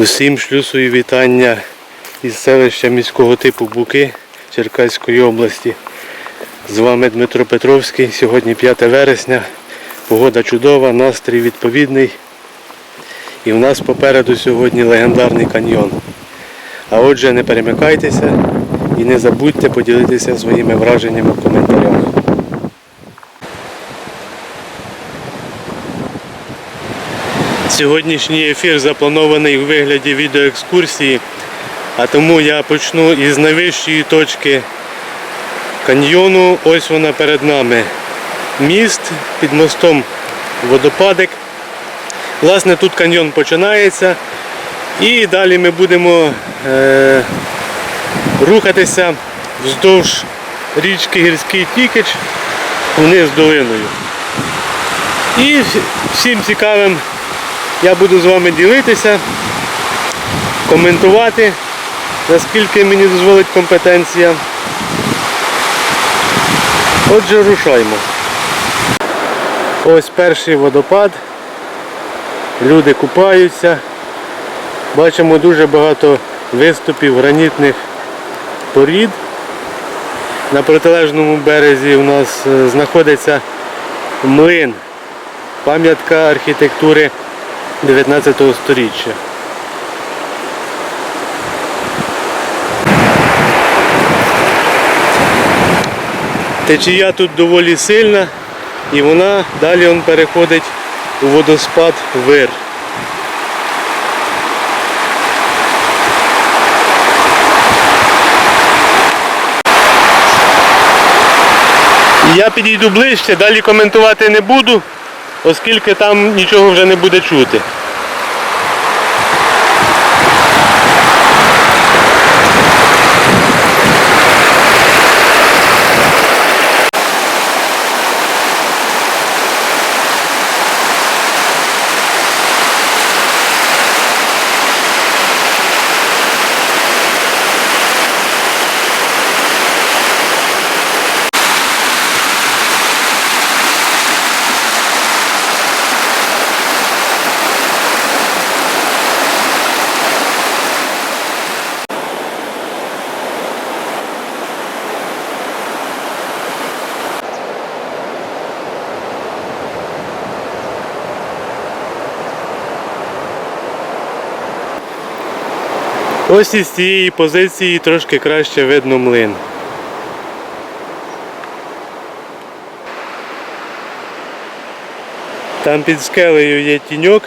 Усім шлю свої вітання із селища міського типу Буки Черкаської області. З вами Дмитро Петровський. Сьогодні 5 вересня. Погода чудова, настрій відповідний. І в нас попереду сьогодні легендарний каньйон. А отже, не перемикайтеся і не забудьте поділитися своїми враженнями в коментарях. Сьогоднішній ефір запланований у вигляді відеоекскурсії, а тому я почну із найвищої точки каньйону. Ось вона перед нами. Міст під мостом водопадик. Власне, тут каньйон починається. І далі ми будемо е, рухатися вздовж річки Гірський Тікич вниз долиною. І всім цікавим я буду з вами ділитися, коментувати, наскільки мені дозволить компетенція. Отже, рушаймо. Ось перший водопад. Люди купаються. Бачимо дуже багато виступів гранітних порід. На протилежному березі у нас е, знаходиться млин, пам'ятка архітектури 19 століття. Течія тут доволі сильна і вона далі он переходить у водоспад Вир. Я підійду ближче, далі коментувати не буду, оскільки там нічого вже не буде чути. Ось із цієї позиції трошки краще видно млин. Там під скелею є тіньок,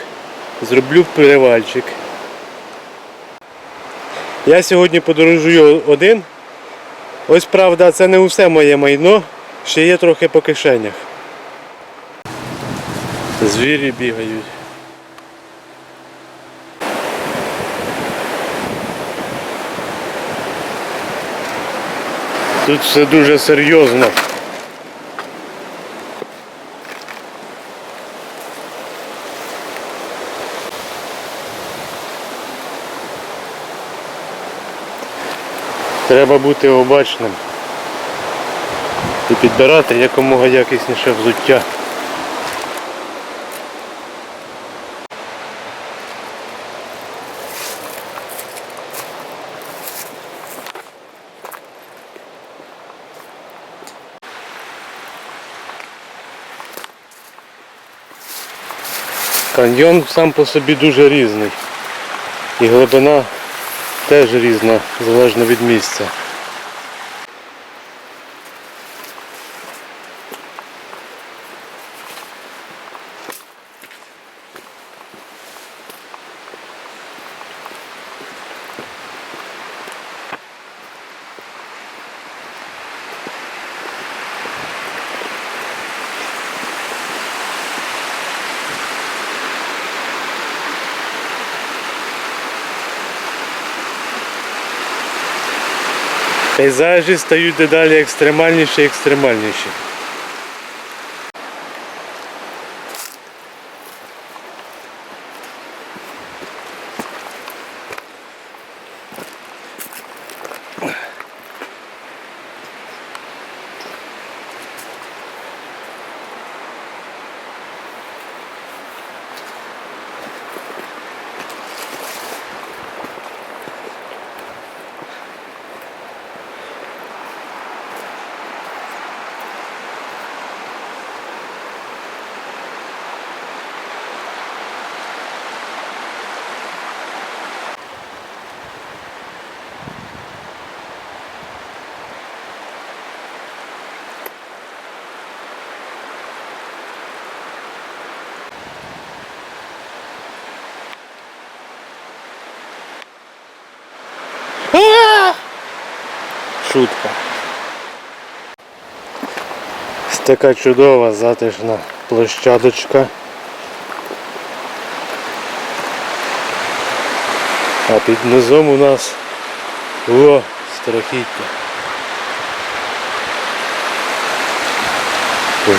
зроблю перевальчик. Я сьогодні подорожую один. Ось правда, це не усе моє майно, ще є трохи по кишенях. Звірі бігають. Тут все дуже серйозно. Треба бути обачним і підбирати якомога якісніше взуття. Каньйон сам по собі дуже різний. І глибина теж різна, залежно від місця. Пейзажі стають дедалі екстремальніші і екстремальніші. Шутка. Ось така чудова затишна площадочка. А під низом у нас о, страхіття.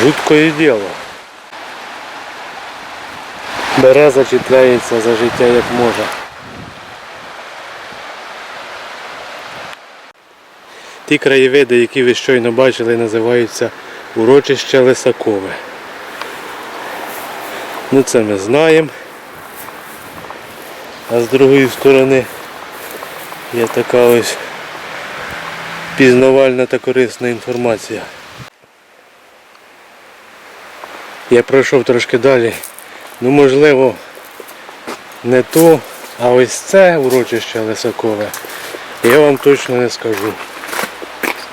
Жуткое діло. Береза чіпляється за життя як може. Ті краєвиди, які ви щойно бачили, називаються урочище Лисакове. Ну це ми знаємо. А з другої сторони є така ось пізнавальна та корисна інформація. Я пройшов трошки далі. Ну можливо не то, а ось це урочище Лисакове. Я вам точно не скажу.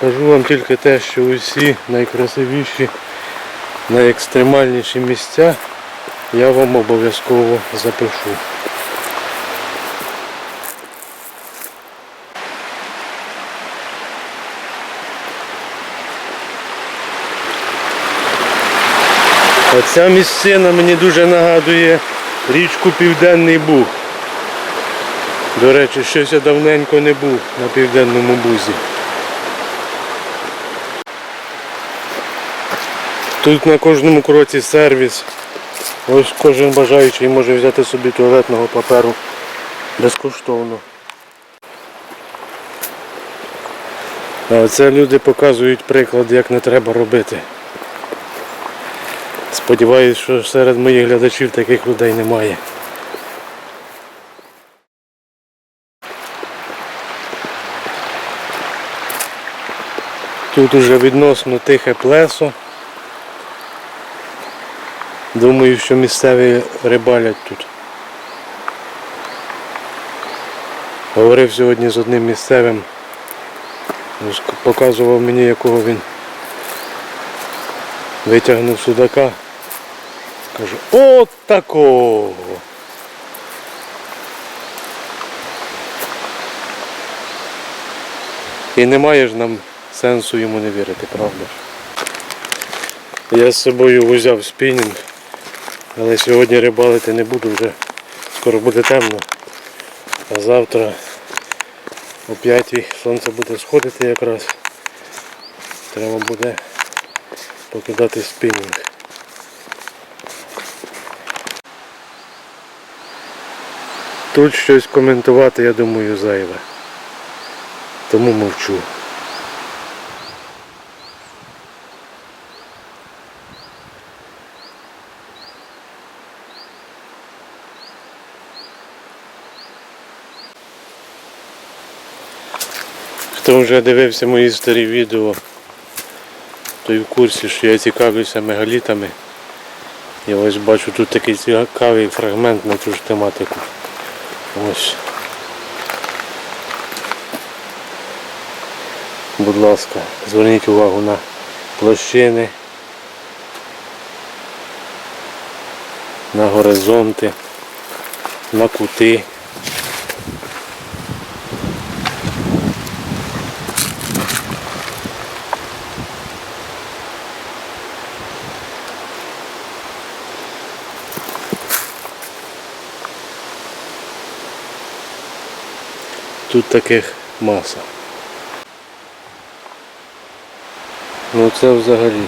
Скажу вам тільки те, що усі найкрасивіші, найекстремальніші місця я вам обов'язково запишу. Оця місцина мені дуже нагадує річку Південний Буг. До речі, щось я давненько не був на Південному Бузі. Тут на кожному кроці сервіс. Ось кожен бажаючий може взяти собі туалетного паперу безкоштовно. Це люди показують приклад, як не треба робити. Сподіваюсь, що серед моїх глядачів таких людей немає. Тут уже відносно тихе плесо. Думаю, що місцеві рибалять тут. Говорив сьогодні з одним місцевим, показував мені, якого він витягнув судака. Кажу, от такого. І немає ж нам сенсу йому не вірити, правда? Я з собою взяв спінінг, але сьогодні рибалити не буду вже. Скоро буде темно. А завтра о 5 сонце буде сходити якраз. Треба буде покидати спінінг. Тут щось коментувати, я думаю, зайве. Тому мовчу. Хто вже дивився мої старі відео, той в курсі, що я цікавлюся мегалітами. Я ось бачу тут такий цікавий фрагмент на цю ж тематику. Ось. Будь ласка, зверніть увагу на площини, на горизонти, на кути. Тут таких маса. Ну це взагалі.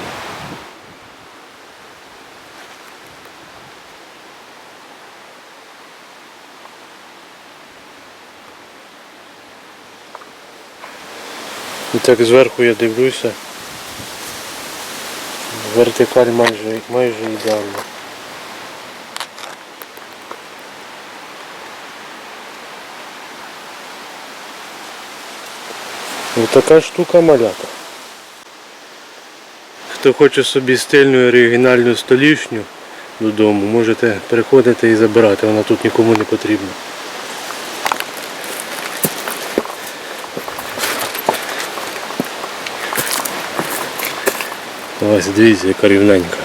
І так зверху я дивлюся. Вертикаль майже, майже ідеальна. Ось така штука малята. Хто хоче собі стильну оригінальну столішню додому, можете приходити і забирати, вона тут нікому не потрібна. Ось дивіться, яка рівненька.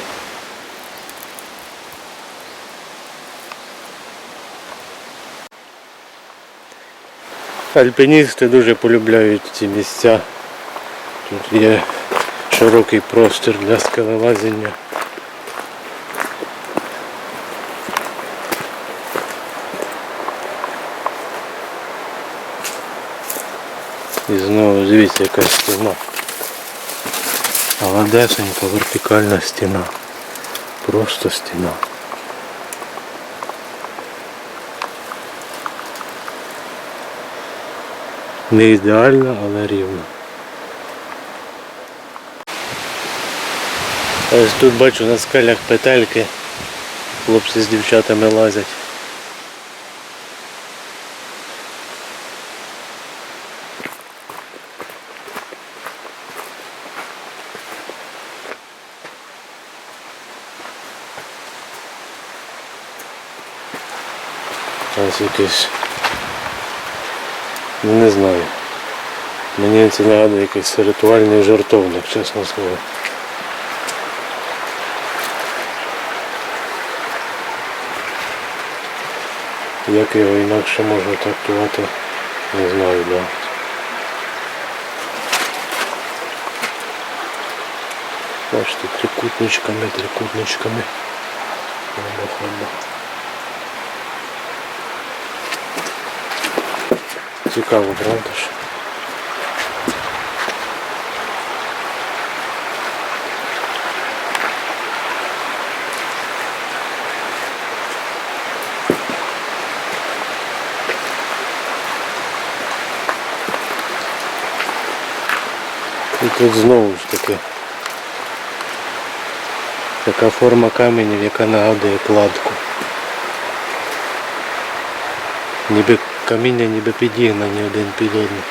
Альпіністи дуже полюбляють ці місця Тут є широкий простір для скелелазіння. І знову дивіться яка стіна. Гладесенька вертикальна стіна. Просто стіна. Не ідеальна, але рівна. Ось тут бачу на скелях петельки. Хлопці з дівчатами лазять. Ось якийсь. Ну не знаю. Мені це нагадує якийсь ритуальний жартовник, чесно слово. Як його інакше можна трактувати, не знаю, да. Бачите, трикутничками, трикутничками. Хоба-хоба. Цікаво, правда ж? І тут знову ж таки така форма каменів, яка нагадує кладку. Ніби каміння ніби підігнані один під одним.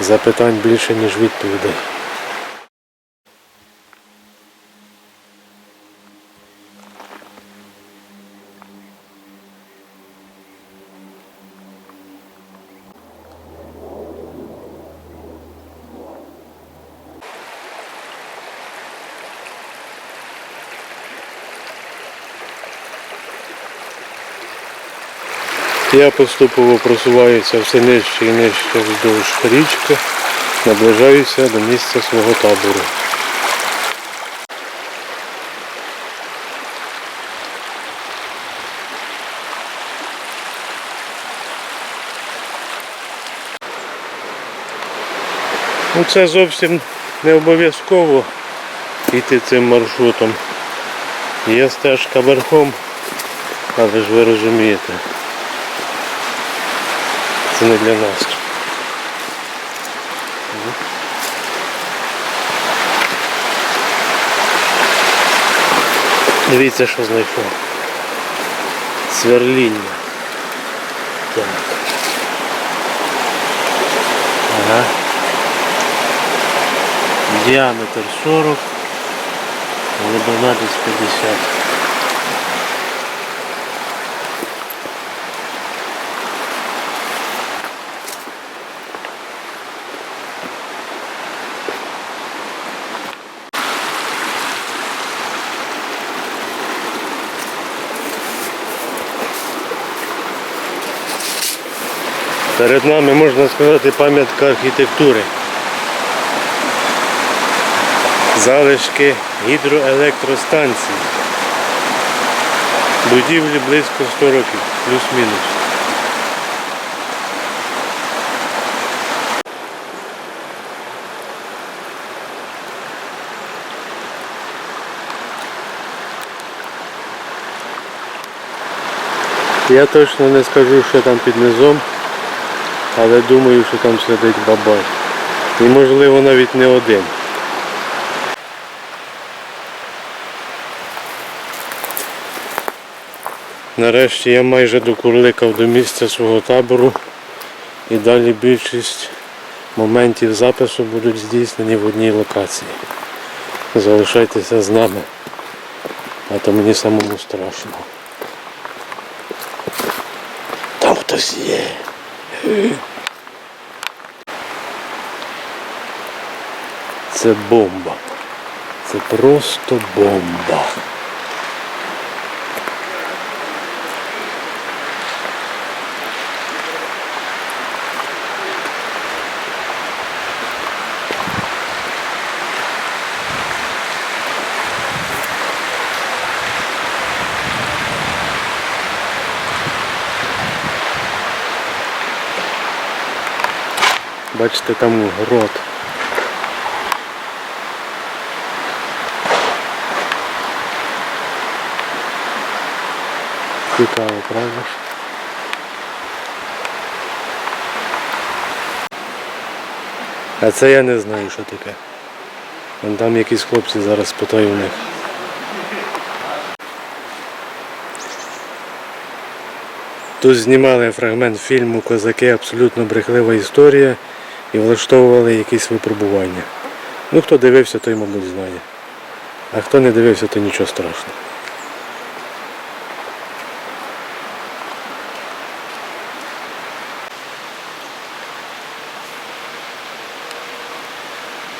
Запитань більше, ніж відповідей. Я поступово просуваюся все нижче і нижче вздовж річки, наближаюся до місця свого табору. Ну це зовсім не обов'язково йти цим маршрутом. Є стежка верхом, але ж ви розумієте. Це не для нас. Дивіться, що знайшов. Сверління. Так. Ага. Діаметр 40, глибина десь 50. Перед нами можна сказати пам'ятка архітектури. Залишки гідроелектростанції. Будівлі близько 100 років, плюс-мінус. Я точно не скажу, що там під низом, але думаю, що там сидить бабай. І можливо навіть не один. Нарешті я майже докурликав до місця свого табору і далі більшість моментів запису будуть здійснені в одній локації. Залишайтеся з нами, а то мені самому страшно. Там хтось є. Це бомба. Це просто бомба. Бачите, там грот. Цікаво, правда ж? А це я не знаю, що таке. Вон там якісь хлопці зараз питаю у них. Тут знімали фрагмент фільму Козаки абсолютно брехлива історія і влаштовували якісь випробування. Ну хто дивився, той, мабуть, знає. А хто не дивився, то нічого страшного.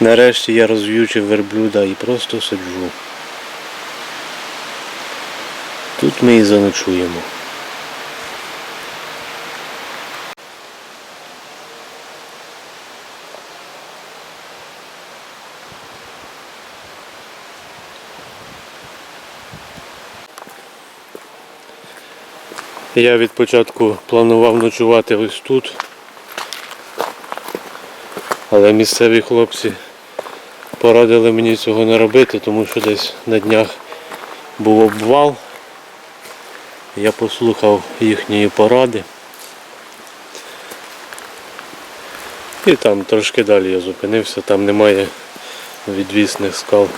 Нарешті я розв'ючив верблюда і просто сиджу. Тут ми і заночуємо. Я від початку планував ночувати ось тут. Але місцеві хлопці порадили мені цього не робити, тому що десь на днях був обвал. Я послухав їхньої поради. І там трошки далі я зупинився, там немає відвісних скал.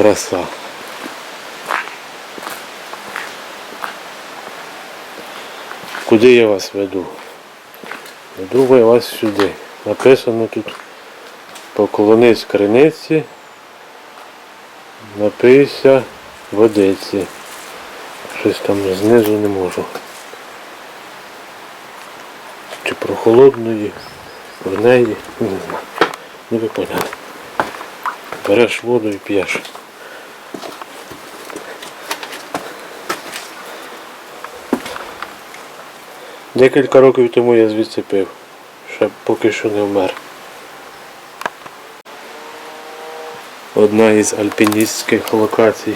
Краса. Куди я вас веду? Веду я вас сюди. Написано тут поклонись криниці, напийся водиці. Щось там знизу не можу. Чи прохолодної, в неї, не знаю. Не ви. Береш воду і п'єш. Декілька років тому я звідси пив. Ще поки що не вмер. Одна із альпіністських локацій.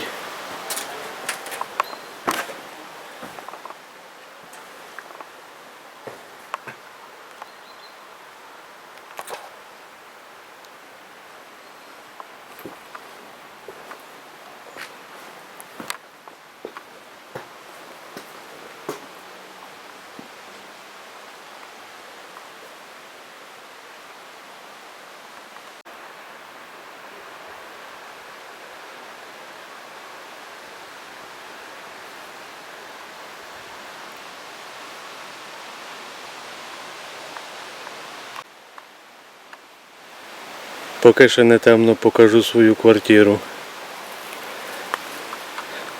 Поки ще не темно покажу свою квартиру.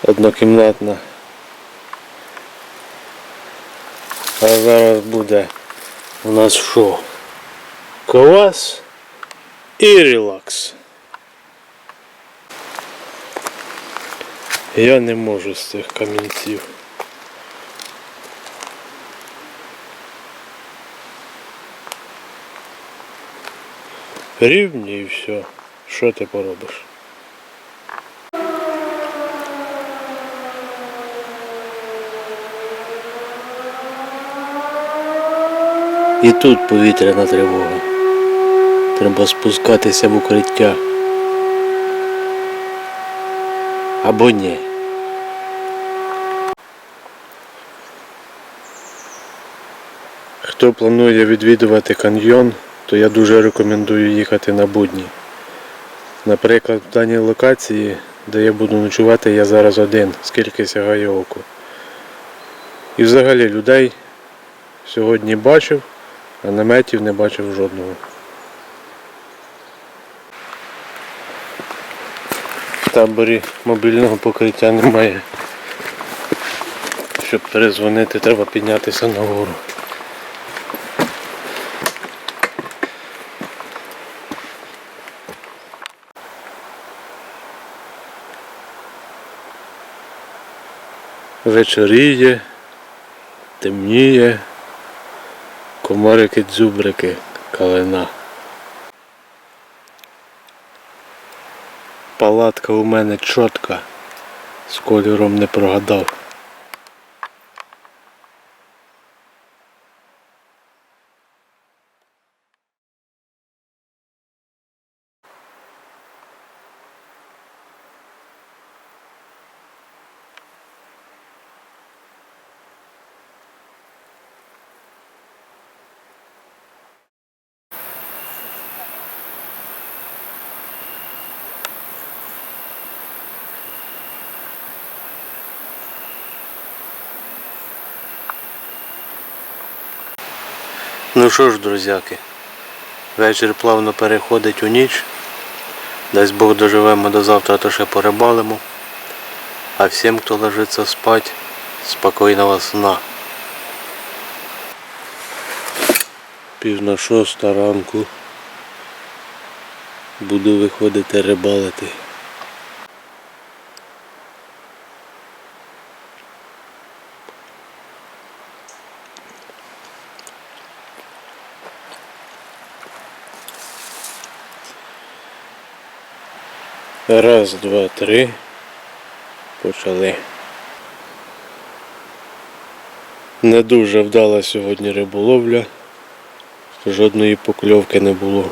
Однокімнатна. А зараз буде у нас що? Квас і релакс. Я не можу з цих камінців. Рівні і все. Що ти поробиш? І тут повітряна тривога. Треба спускатися в укриття. Або ні. Хто планує відвідувати каньйон, то я дуже рекомендую їхати на будні. Наприклад, в даній локації, де я буду ночувати, я зараз один, скільки сягає око. І взагалі людей сьогодні бачив, а наметів не бачив жодного. В таборі мобільного покриття немає. Щоб перезвонити, треба піднятися нагору. Вечоріє, темніє, комарики дзюбрики, калина. Палатка у мене чітка. З кольором не прогадав. Ну що ж, друзяки, вечір плавно переходить у ніч. Дасть Бог доживемо до завтра, то ще порибалимо. А всім, хто ложиться спать, спокійного сна. Пів на шоста ранку. Буду виходити рибалити. Раз, два, три. Почали. Не дуже вдала сьогодні риболовля. Жодної покльовки не було.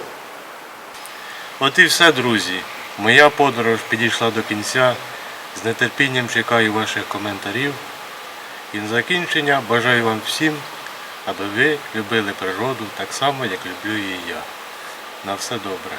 От і все, друзі. Моя подорож підійшла до кінця. З нетерпінням чекаю ваших коментарів. І на закінчення бажаю вам всім, аби ви любили природу так само, як люблю її я. На все добре.